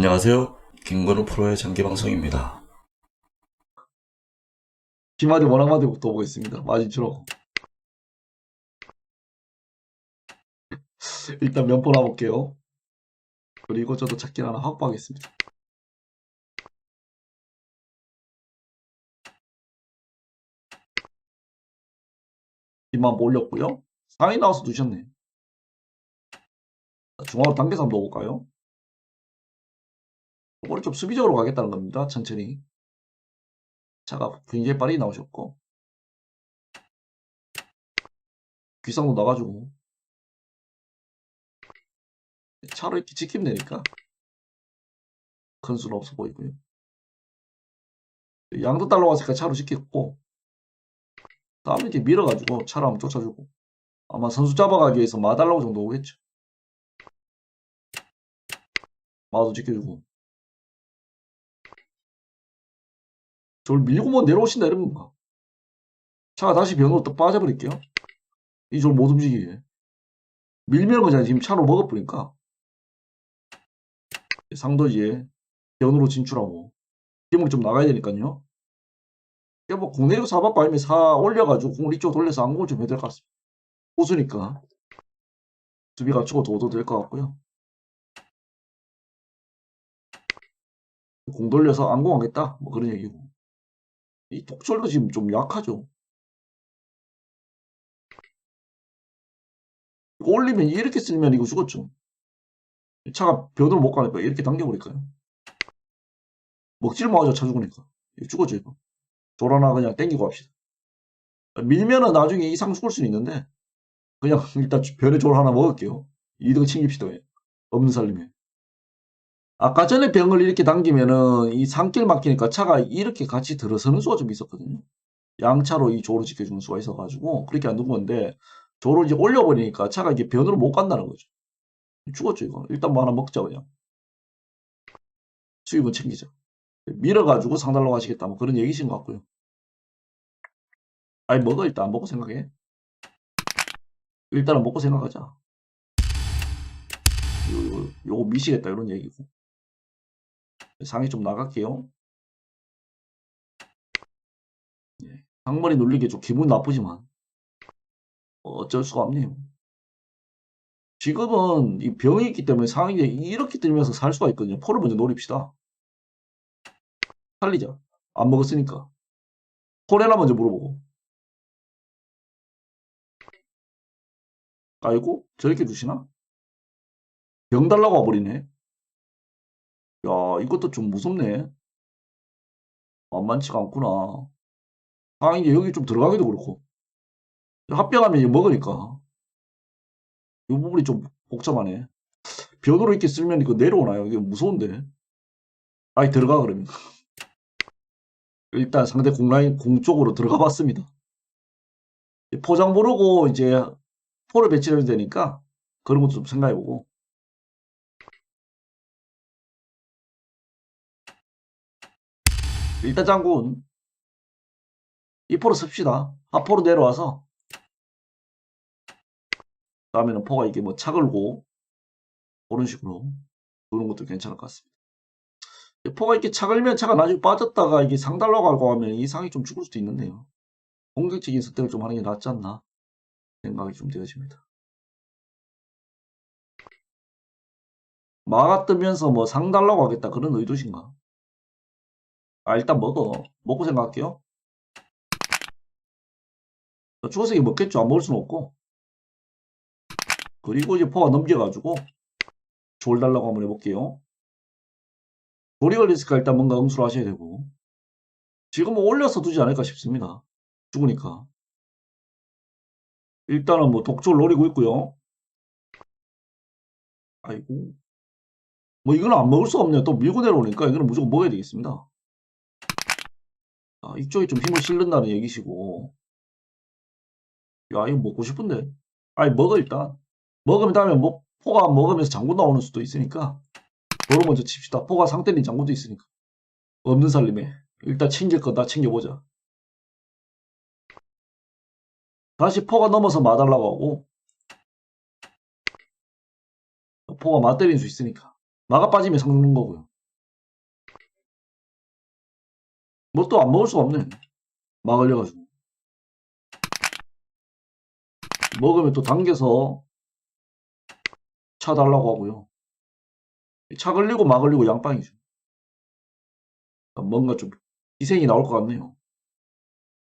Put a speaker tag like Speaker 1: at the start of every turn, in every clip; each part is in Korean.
Speaker 1: 안녕하세요. 김건우 프로의 장기 방송입니다.
Speaker 2: 기마디 원앙마디 부터 보겠습니다. 마진추라고. 일단 면포 놔볼게요. 그리고 저도 찾긴 하나 확보하겠습니다. 한번 올렸고요. 상위 나와서 두셨네. 중앙으로 단계서 한번 넣어볼까요? 좀 수비적으로 가겠다는 겁니다. 천천히. 차가 굉장히 빠르게 나오셨고. 귀상도 나가지고. 차로 이렇게 지키면 되니까 큰 수는 없어 보이고요. 양도 달러 왔으니까 차로 지켰고 다음에 이렇게 밀어가지고 차로 한번 쫓아주고. 아마 선수 잡아가기 위해서 마달라고 정도 오겠죠. 마도 지켜주고 저를 밀고만 내려오신다 이런 건가? 차가 다시 변으로 또 빠져버릴게요. 이 저를 못 움직이게. 밀면 거잖아요. 지금 차로 먹어버리니까. 상도지에 변으로 진출하고. 힘을 좀 나가야 되니까요. 뭐 공내리고 사박 발면 사 올려가지고 공을 이쪽 돌려서 안공을 좀 해야 될 것 같습니다. 호수니까. 수비 갖추고 도도 될 것 같고요. 공 돌려서 안공하겠다. 뭐 그런 얘기고. 이 독철도 지금 좀 약하죠. 이거 올리면 이렇게 쓰면 이거 죽었죠. 차가 변으로 못 가니까 이렇게 당겨버릴까요? 먹질 마자 차 죽으니까. 이거 죽었죠, 이거. 졸아나 그냥 땡기고 합시다. 밀면은 나중에 이상 죽을 수는 있는데, 그냥 일단 변에 졸 하나 먹을게요. 2등 챙깁시다. 없는 살림에. 아까 전에 병을 이렇게 당기면은 이 산길 막히니까 차가 이렇게 같이 들어서는 수가 좀 있었거든요. 양차로 이 조를 지켜주는 수가 있어가지고 그렇게 안 둔 건데 조를 이제 올려버리니까 차가 이게 변으로 못 간다는 거죠. 죽었죠 이거. 일단 뭐 하나 먹자 그냥. 수입은 챙기자. 밀어가지고 상달로 가시겠다 뭐 그런 얘기신 것 같고요. 아니 먹어 일단 안 먹고 생각해. 일단은 먹고 생각하자. 요, 요, 요거 미시겠다 이런 얘기고. 상이 좀 나갈게요. 예, 상머리 눌리게 좀 기분 나쁘지만 어쩔 수가 없네요. 지금은 이 병이 있기 때문에 상이 이렇게 들면서 살 수가 있거든요. 포를 먼저 노립시다. 살리자. 안 먹었으니까. 포레나 먼저 물어보고. 아이고 저렇게 두시나? 병 달라고 와버리네. 야, 이것도 좀 무섭네. 만만치가 않구나. 아, 이제 여기 좀 들어가기도 그렇고. 합병하면 이제 먹으니까. 이 부분이 좀 복잡하네. 변으로 이렇게 쓸면 이거 내려오나요? 이게 무서운데. 아이, 들어가, 그러면. 일단 상대 공라인 공 쪽으로 들어가 봤습니다. 포장 모르고 이제 포를 배치해야 되니까 그런 것도 좀 생각해보고. 일단 장군 이 포로 씁시다. 하포로 내려와서 다음에는 포가 이게 뭐 차걸고 그런 식으로 그런 것도 괜찮을 것 같습니다. 포가 이렇게 차걸면 차가 나중에 빠졌다가 이게 상달로 가고 하면 이 상이 좀 죽을 수도 있는데요. 공격적인 선택을 좀 하는 게 낫지 않나 생각이 좀 되어집니다. 마가 뜨면서 뭐 상달라고 하겠다 그런 의도신가? 아 일단 먹어. 먹고 생각할게요. 주어색이 먹겠죠? 안 먹을 수는 없고. 그리고 이제 포가 넘겨가지고 졸 달라고 한번 해볼게요. 졸이 걸렸으니까 일단 뭔가 응수를 하셔야 되고. 지금은 올려서 두지 않을까 싶습니다. 죽으니까. 일단은 뭐 독졸 노리고 있고요. 아이고. 뭐 이거는 안 먹을 수 없네요. 또 밀고 내려오니까 이거는 무조건 먹어야 되겠습니다 아, 이쪽에 좀 힘을 실른다는 얘기시고. 야, 이거 먹고 싶은데. 아니, 먹어, 일단. 먹으면 다음에 뭐, 포가 먹으면서 장군 나오는 수도 있으니까. 그걸 먼저 칩시다. 포가 상태린 장군도 있으니까. 없는 살림에. 일단 챙길 거다 챙겨보자. 다시 포가 넘어서 마달라고 하고. 포가 맞때린 수 있으니까. 마가 빠지면 상는 거고요. 뭐 또 안 먹을 수가 없네. 막 걸려가지고. 먹으면 또 당겨서 차 달라고 하고요. 차 걸리고 막 걸리고 양빵이죠. 뭔가 좀 희생이 나올 것 같네요.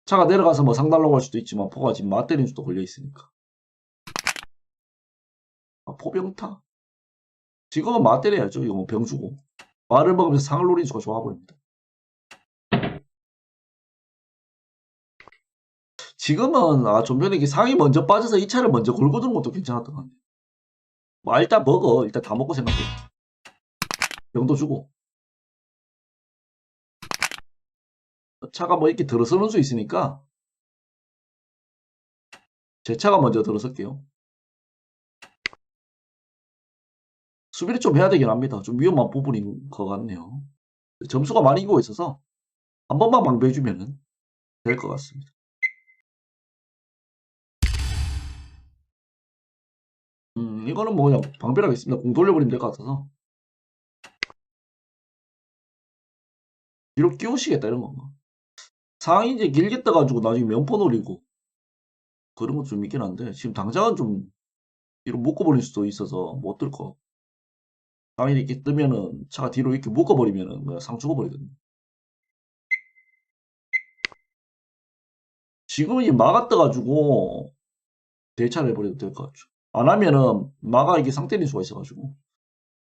Speaker 2: 차가 내려가서 뭐 상 달라고 할 수도 있지만 포가 지금 맞대리는 수도 걸려 있으니까. 아, 포병타? 지금은 맞대려야죠. 이거 뭐 병 주고. 말을 먹으면서 상을 노리는 수가 좋아 보입니다. 지금은 아, 좀 전에 상이 먼저 빠져서 이 차를 먼저 걸고 드는 것도 괜찮았던 것 같네요. 뭐 일단 먹어. 일단 다 먹고 생각해. 병도 주고. 차가 뭐 이렇게 들어서는 수 있으니까 제 차가 먼저 들어설게요. 수비를 좀 해야 되긴 합니다. 좀 위험한 부분인 것 같네요. 점수가 많이 이기고 있어서 한 번만 방배해주면 될 것 같습니다. 음, 이거는 뭐 그냥 방배하겠습니다. 공 돌려버리면 될 것 같아서. 뒤로 끼우시겠다 이런 건가. 상이 이제 길게 떠가지고 나중에 면포 노리고 그런 것도 좀 있긴 한데 지금 당장은 좀 뒤로 묶어버릴 수도 있어서 못 들 거. 상이 이렇게 뜨면은 차가 뒤로 이렇게 묶어버리면은 그냥 상 죽어버리거든요. 지금은 이제 막아 떠가지고 대차를 해버려도 될 것 같죠. 안 하면은 마가 이게 상 때릴 수가 있어가지고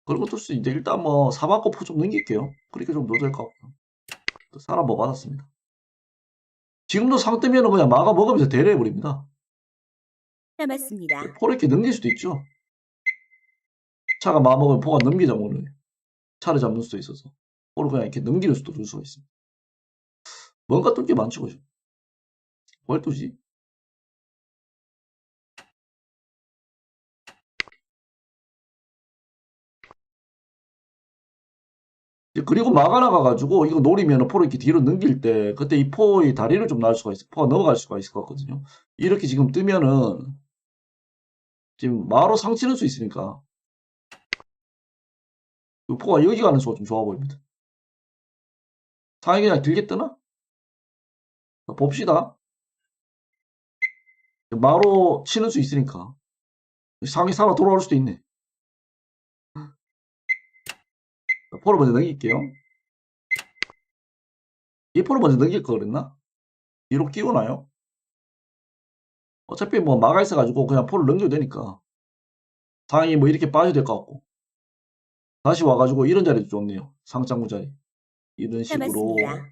Speaker 2: 그런 것도 쓸수 있는데 일단 뭐 사바코 포좀 넘길게요. 그렇게 좀 넣어도 될것 같고요. 또 사람 뭐 받았습니다. 지금도 상 뜨면은 그냥 마가 먹으면서 대려해버립니다.
Speaker 3: 남았습니다.
Speaker 2: 포를 이렇게 넘길 수도 있죠. 차가 마 먹으면 포가 넘기자 모르네. 차를 잡는 수도 있어서 포를 그냥 이렇게 넘기는 수도 둘 수가 있습니다. 뭔가 뚫게 많죠, 그죠? 뭘 뚫지? 그리고 마가 나가가지고 이거 노리면 포를 이렇게 뒤로 넘길 때 그때 이 포의 다리를 좀 날 수가 있어. 포가 넘어갈 수가 있을 것 같거든요. 이렇게 지금 뜨면은 지금 마로 상치는 수 있으니까 이 포가 여기 가는 수가 좀 좋아 보입니다. 상이 그냥 길게 뜨나? 자, 봅시다. 마로 치는 수 있으니까 상이 살아 돌아올 수도 있네. 자, 포를 먼저 넘길게요. 이 포를 먼저 넘길 걸 그랬나? 뒤로 끼우나요? 어차피 뭐 막아 있어가지고 그냥 포를 넘겨도 되니까 상이 뭐 이렇게 빠져야 될 것 같고 다시 와가지고 이런 자리도 좋네요. 상장구 자리 이런 식으로
Speaker 3: 남았습니다.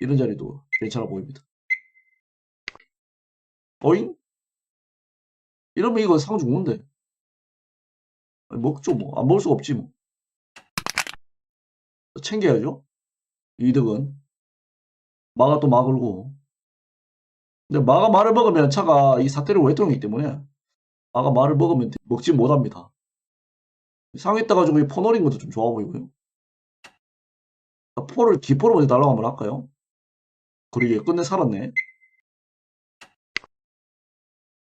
Speaker 2: 이런 자리도 괜찮아 보입니다. 어잉? 이러면 이거 상 죽는데 먹죠 뭐 안 먹을 수가 없지 뭐 챙겨야죠. 이득은 마가 또 막을고 근데 마가 말을 먹으면 차가 이 사태를 외통이기 때문에 마가 말을 먹으면 먹지 못합니다. 상에 따가지고 이 포노린 것도 좀 좋아 보이고요. 자, 포를 기포로 먼저 달라고 한번 할까요? 그러게 끝내 살았네.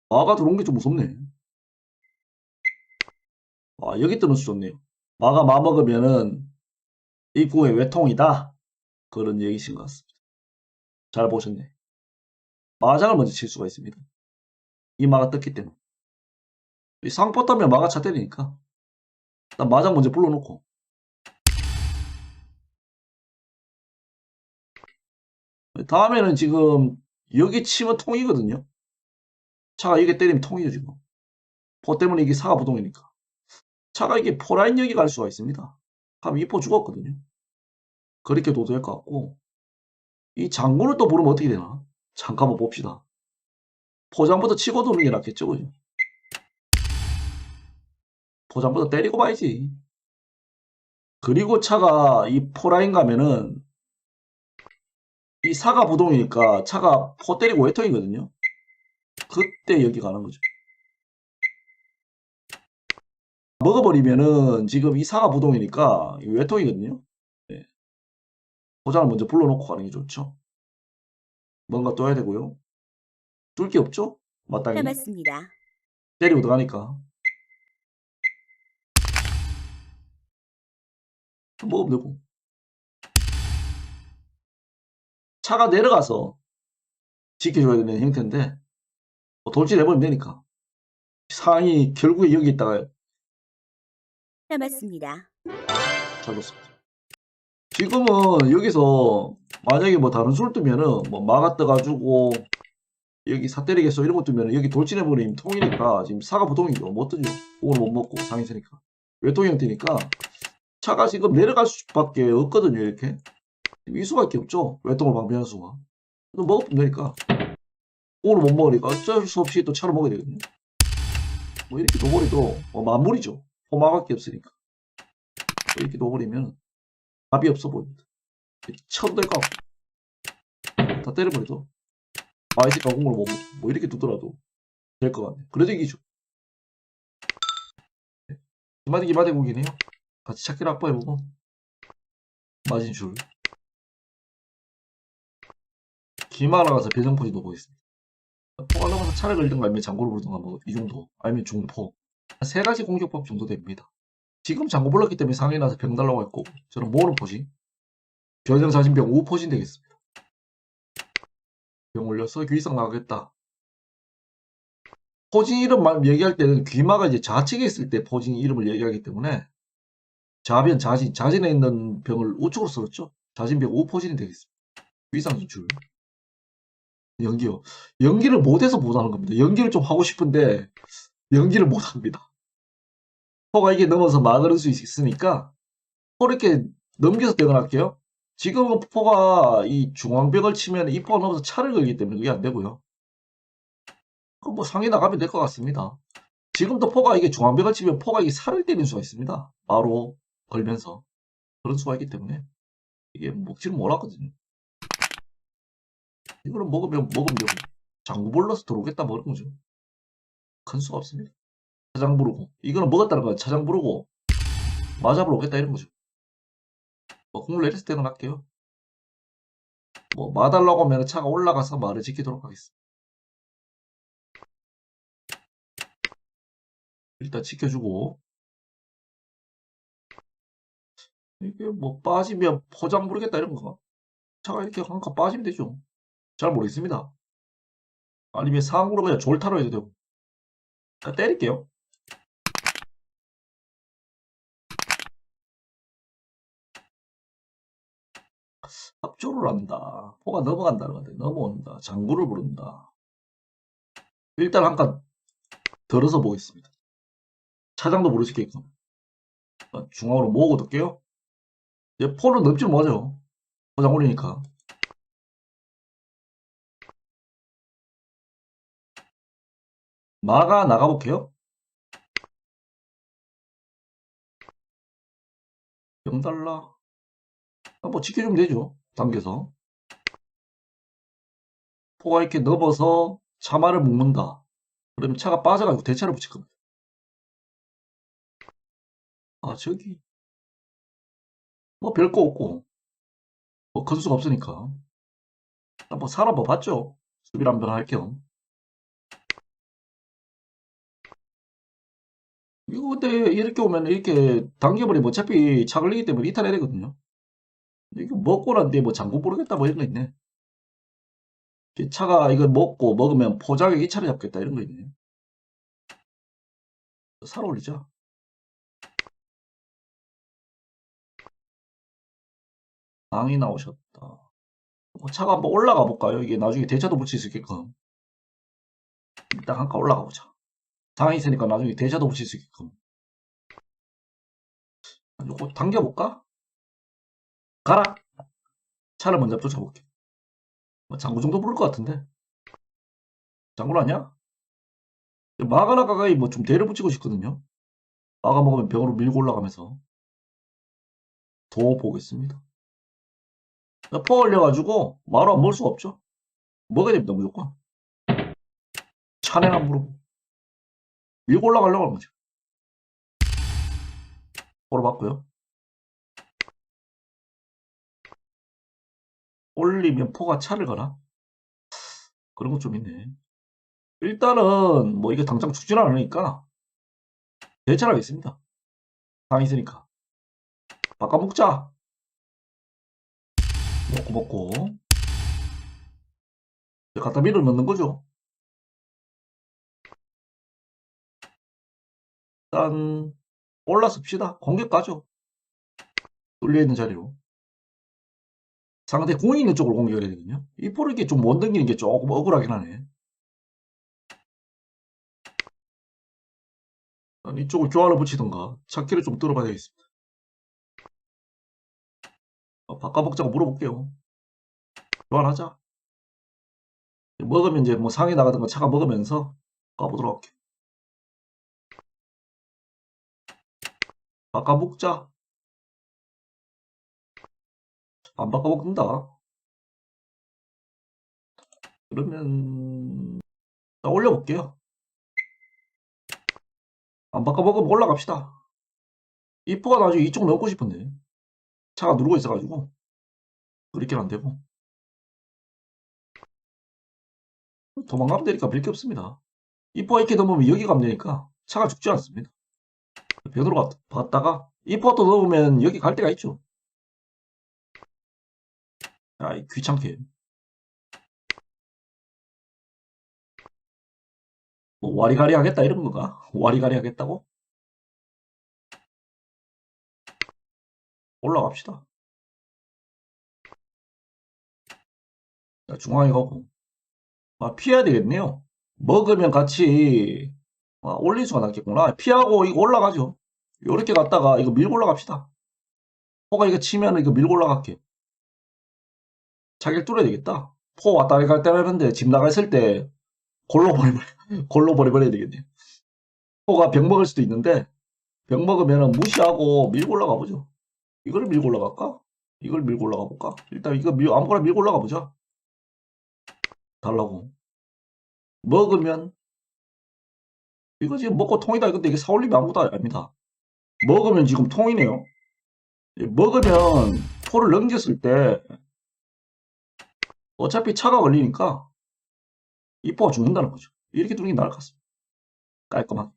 Speaker 2: 마가 들어온 게 좀 무섭네. 아 여기 수 좋네요. 마가 마 먹으면은 입구의 외통이다. 그런 얘기신 것 같습니다. 잘 보셨네. 마장을 먼저 칠 수가 있습니다. 이 마가 떴기 때문에. 이 상포 따면 마가 차 때리니까. 일단 마장 먼저 불러놓고. 다음에는 지금 여기 치면 통이거든요. 차가 이게 때리면 통이죠 지금. 포 때문에 이게 사가 부동이니까. 차가 이게 포라인 여기 갈 수가 있습니다. 그럼 이포 죽었거든요. 그렇게 둬도 될 것 같고. 이 장군을 또 부르면 어떻게 되나? 잠깐 한번 봅시다. 포장부터 치고 도는 게 낫겠죠, 그죠? 포장부터 때리고 봐야지. 그리고 차가 이 포라인 가면은 이 사가 부동이니까 차가 포 때리고 외통이거든요. 그때 여기 가는 거죠. 먹어버리면은 지금 이 사가 부동이니까 이 외통이거든요. 네. 포장을 먼저 불러놓고 가는 게 좋죠. 뭔가 떠야 되고요. 뚫 게 없죠? 마땅히
Speaker 3: 남았습니다.
Speaker 2: 때리고 들어가니까 먹으면 되고 차가 내려가서 지켜줘야 되는 형태인데 뭐 돌진해버리면 되니까 상황이 결국에 여기 있다가
Speaker 3: 남았습니다.
Speaker 2: 잘 봤습니다. 지금은 여기서 만약에 뭐 다른 수를 뜨면은 뭐 마가 떠가지고 여기 사 때리겠어 이런 거 뜨면은 여기 돌진해버리면 통이니까 지금 사가 보통이죠. 못 뜨죠. 오늘 못 먹고 상이 세니까 외통이 형태니까 차가 지금 내려갈 수밖에 없거든요. 이렇게 이 수밖에 없죠. 외통을 방비하는 수가. 또 먹으면 되니까 오늘 못 먹으니까 어쩔 수 없이 또 차로 먹어야 되거든요. 뭐 이렇게 둬버리도 뭐 만물이죠. 포마밖에 없으니까. 이렇게 둬버리면 답이 없어 보입니다. 처음 될까? 다 때려버려도 아이스 가공을 뭐, 뭐 이렇게 두더라도 될 것 같네. 그래도 이기죠. 네. 기마대 기마대 공이네요. 같이 찾기를 확보해보고 마진 줄 기마 나가서 배정 포지 넣어보겠습니다. 포가 넘어서 차를 걸든가 아니면 장고를 부르든가 뭐 이 정도 아니면 중포 세 가지 공격법 정도 됩니다. 지금 장고 불렀기 때문에 상해 나서 병 달라고 했고 저는 모으는 포지 변형 사진병 5포진 되겠습니다. 병 올려서 귀상 나가겠다. 포진 이름 만 얘기할 때는 귀마가 이제 좌측에 있을 때 포진 이름을 얘기하기 때문에 좌변, 자진, 자진에 있는 병을 우측으로 썼죠. 자진병 5포진이 되겠습니다. 귀상 진출. 연기요. 연기를 못해서 못하는 겁니다. 연기를 좀 하고 싶은데 연기를 못합니다. 포가 이게 넘어서 막을 수 있으니까 포 이렇게 넘겨서 퇴근할게요. 지금은 포가 이 중앙벽을 치면 이 포가 넘어서 차를 걸기 때문에 그게 안 되고요. 그럼 뭐 상에 나가면 될 것 같습니다. 지금도 포가 이게 중앙벽을 치면 포가 이게 살을 때릴 수가 있습니다. 바로 걸면서 그런 수가 있기 때문에 이게 먹지를 못하거든요. 이거는 먹으면 먹으면 장구 불러서 들어오겠다 뭐 그런 거죠. 큰 수가 없습니다. 차장 부르고 이거는 먹었다는 건 차장 부르고 맞아보러 오겠다 이런 거죠. 뭐 국물 내렸을 때는 할게요. 뭐 마달라고 하면 차가 올라가서 말을 지키도록 하겠습니다. 일단 지켜주고 이게 뭐 빠지면 포장 부르겠다 이런 거가 차가 이렇게 한칸 빠지면 되죠. 잘 모르겠습니다. 아니면 상으로 그냥 졸타로 해도 되고 때릴게요. 합조를 한다. 포가 넘어간다는 건데 넘어온다. 장구를 부른다. 일단 한칸 덜어서 보겠습니다. 차장도 모르시게끔 중앙으로 모으고 둘게요. 포는 넘지 못하죠. 포장 올리니까. 마가 나가볼게요. 영달라. 아, 뭐 지켜주면 되죠. 당겨서. 포가 이렇게 넘어서 차마를 묶는다. 그러면 차가 빠져가지고 대차를 붙일 겁니다. 아, 저기. 뭐 별거 없고. 뭐 건수가 없으니까. 아, 뭐 사람 뭐 봤죠? 수비를 한번 할 겸. 이거 근데 이렇게 오면 이렇게 당겨버리면 어차피 차 걸리기 때문에 이탈해야 되거든요. 이거 먹고 난 뒤에 뭐 장구 모르겠다 뭐 이런 거 있네. 차가 이거 먹고 먹으면 포장에 이 차를 잡겠다 이런 거 있네. 사러 올리자. 낭이 나오셨다. 뭐 차가 한번 올라가 볼까요? 이게 나중에 대차도 붙일 수 있게끔. 일단 한칸 올라가 보자. 상이 있으니까 나중에 대차도 붙일 수 있게끔. 이거 당겨볼까? 가라! 차를 먼저 쫓아볼게. 뭐 장구 정도 부를 것 같은데. 장군 아니야? 마가나 가까이 뭐 좀 대를 붙이고 싶거든요. 마가 먹으면 병으로 밀고 올라가면서. 도 보겠습니다. 포 올려가지고 마로 안 먹을 수가 없죠. 먹어야 됩니다, 무조건. 안 부르고. 밀고 올라가려고 하는 거죠. 포로 봤고요. 올리면 포가 차를 가나? 그런 것 좀 있네. 일단은 뭐 이게 당장 죽지는 않으니까 대처하겠습니다. 당 있으니까. 바꿔 먹자. 먹고 먹고 갖다 밀어 넣는 거죠. 일단 올라섭시다. 공격 가죠. 뚫려 있는 자리로. 상대 공이 있는 쪽으로 공격을 해야 되거든요. 이 포를 이렇게 좀못 당기는 게 조금 억울하긴 하네. 이쪽을 교환을 붙이던가 찾기를 좀 뚫어봐야 되겠습니다. 어, 바꿔먹자고 물어볼게요. 교환하자. 먹으면 이제 뭐 상에 나가던가 차가 먹으면서 가보도록 할게요. 바꿔먹자. 안 바꿔먹는다. 그러면 자, 올려볼게요. 안 바꿔먹으면 올라갑시다. 이포가 나중에 이쪽 넣고 싶은데 차가 누르고 있어가지고 그렇게는 안 되고 도망가면 되니까 별게 없습니다. 이포가 이렇게 넘으면 여기 가면 되니까 차가 죽지 않습니다. 변으로 갔- 갔다가 이포가 또 넘으면 여기 갈 데가 있죠. 아이 귀찮게 뭐 와리가리 하겠다 이런 건가? 와리가리 하겠다고? 올라갑시다. 자, 중앙에 가고 아, 피해야 되겠네요. 먹으면 같이 아, 올릴 수가 낫겠구나. 피하고 이거 올라가죠. 요렇게 갔다가 이거 밀고 올라갑시다. 포가 이거 치면 이거 밀고 올라갈게. 자기를 뚫어야 되겠다. 포 왔다 갔다 하는데 집 나가 있을 때 골로 버리버려, 골로 버려버려야 되겠네. 포가 병 먹을 수도 있는데 병 먹으면 무시하고 밀고 올라가 보죠. 이거를 밀고 올라갈까? 이걸 밀고 올라가 볼까? 일단 이거 밀, 아무거나 밀고 올라가 보자. 달라고. 먹으면 이거 지금 먹고 통이다. 근데 이게 사올림이 아무것도 아닙니다. 먹으면 지금 통이네요. 예, 먹으면 포를 넘겼을 때 어차피 차가 걸리니까 이 포가 죽는다는 거죠. 이렇게 두는 게 나을 것 같습니다. 깔끔하게.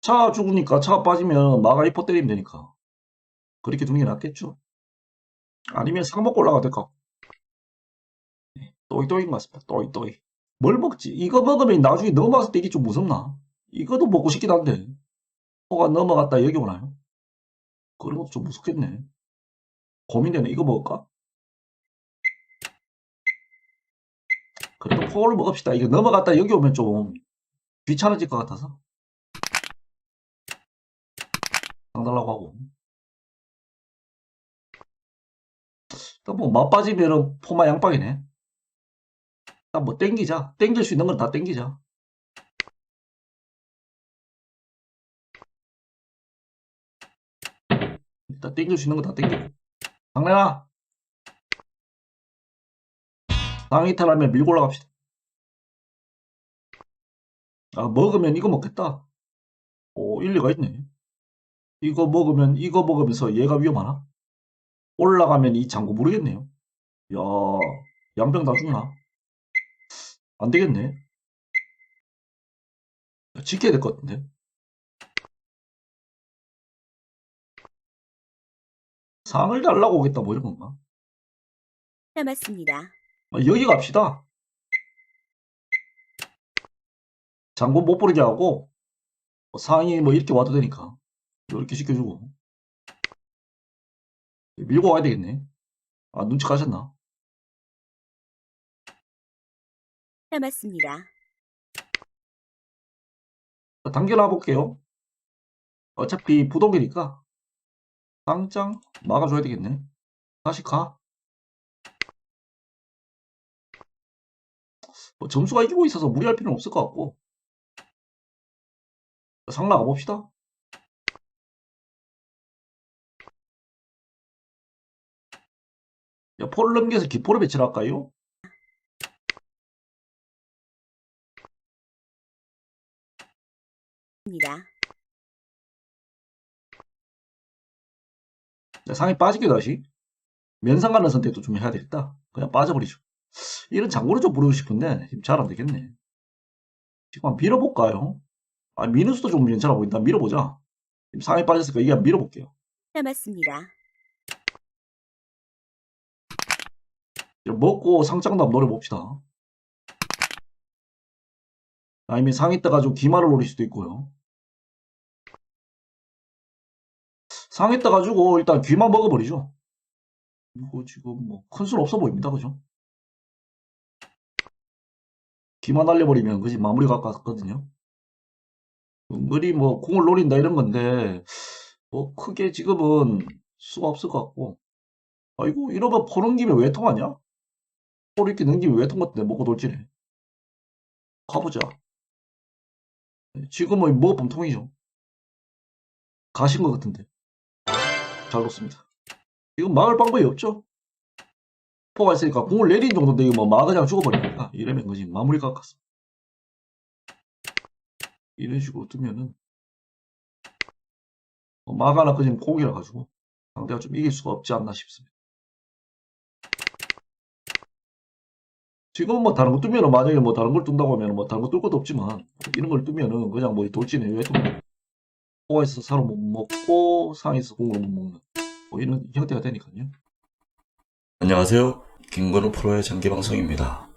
Speaker 2: 차가 죽으니까 차가 빠지면 마가 이포 때리면 되니까 그렇게 두는 게 낫겠죠. 아니면 상 먹고 올라가도 될까? 또이또이인 것 같습니다. 또이또이. 뭘 먹지? 이거 먹으면 나중에 넘어갔을 때 이게 좀 무섭나? 이것도 먹고 싶긴 한데 포가 넘어갔다 여기 오나요? 그런 것도 좀 무섭겠네. 고민되네. 이거 먹을까? 그래도 포를 먹읍시다. 이거 넘어갔다 여기 오면 좀 귀찮아질 것 같아서. 상달라고 하고. 일단 뭐 맛빠지면은 포마 양빵이네. 일단 뭐 땡기자. 땡길 수 있는 건 다 땡기자. 땡길 수 있는 건다 땡기고. 강래아! 상이탈하면 밀고 올라갑시다. 아, 먹으면 이거 먹겠다. 오, 일리가 있네. 이거 먹으면, 이거 먹으면서 얘가 위험하나? 올라가면 이 장구 모르겠네요. 야, 양병 다 죽나? 안 되겠네. 지켜야 될 것 같은데. 상을 달라고 오겠다, 뭐 이런 건가?
Speaker 3: 남았습니다.
Speaker 2: 아, 여기 갑시다. 장군 못 부르게 하고 뭐 상이 뭐 이렇게 와도 되니까 이렇게 시켜주고 밀고 와야 되겠네. 아 눈치 가셨나?
Speaker 3: 남았습니다.
Speaker 2: 자, 당겨놔 볼게요. 어차피 부동이니까 당장 막아줘야 되겠네. 다시 가. 뭐 점수가 이기고 있어서 무리할 필요는 없을 것 같고 상 나가 봅시다. 야, 포를 넘겨서 기포를 배치를 할까요?
Speaker 3: 입니다.
Speaker 2: 상이 빠지게 다시 면상 가는 선택도 좀 해야 되겠다. 그냥 빠져버리죠. 이런 장구를 좀 부르고 싶은데 지금 잘 안 되겠네. 지금 한번 밀어볼까요? 아, 미는 수도 좀 괜찮아 보인다. 밀어보자. 지금 상이 빠졌으니까 이게 한번 밀어볼게요.
Speaker 3: 남았습니다.
Speaker 2: 먹고 상장도 한번 노려봅시다. 아니면 상위 떠가지고 기마를 노릴 수도 있고요. 상위 떠가지고 일단 귀만 먹어버리죠. 이거 지금 뭐큰 수는 없어 보입니다. 그죠? 귀만 날려버리면 그지 마무리가 가깝거든요. 은근히 뭐 공을 노린다 이런 건데 뭐 크게 지금은 수가 없을 것 같고 아이고 이러면 포는 김에 왜 통하냐? 포 이렇게 김에 왜 통했대 먹고 돌지네. 가보자. 지금은 뭐 범통이죠. 가신 것 같은데. 잘 놓습니다. 지금 막을 방법이 없죠. 포가 있으니까 공을 내린 정도인데 이거 뭐 막 그냥 죽어버리니까 이러면 거지 마무리가 가깝어. 이런 식으로 두면은 뭐막 하나 그냥 공이라 가지고 상대가 좀 이길 수가 없지 않나 싶습니다. 지금 뭐 다른 거 뜨면은 만약에 뭐 다른 걸 뜬다고 하면 뭐 다른 거 뜰 것도 없지만 이런 걸 뜨면은 그냥 뭐 돌진해 왜 또? 포 가 있어서 사로 못 먹고 상에서 공을 못 먹는 뭐 이런 형태가 되니까요.
Speaker 1: 안녕하세요. 김건우 프로의 장기 방송입니다.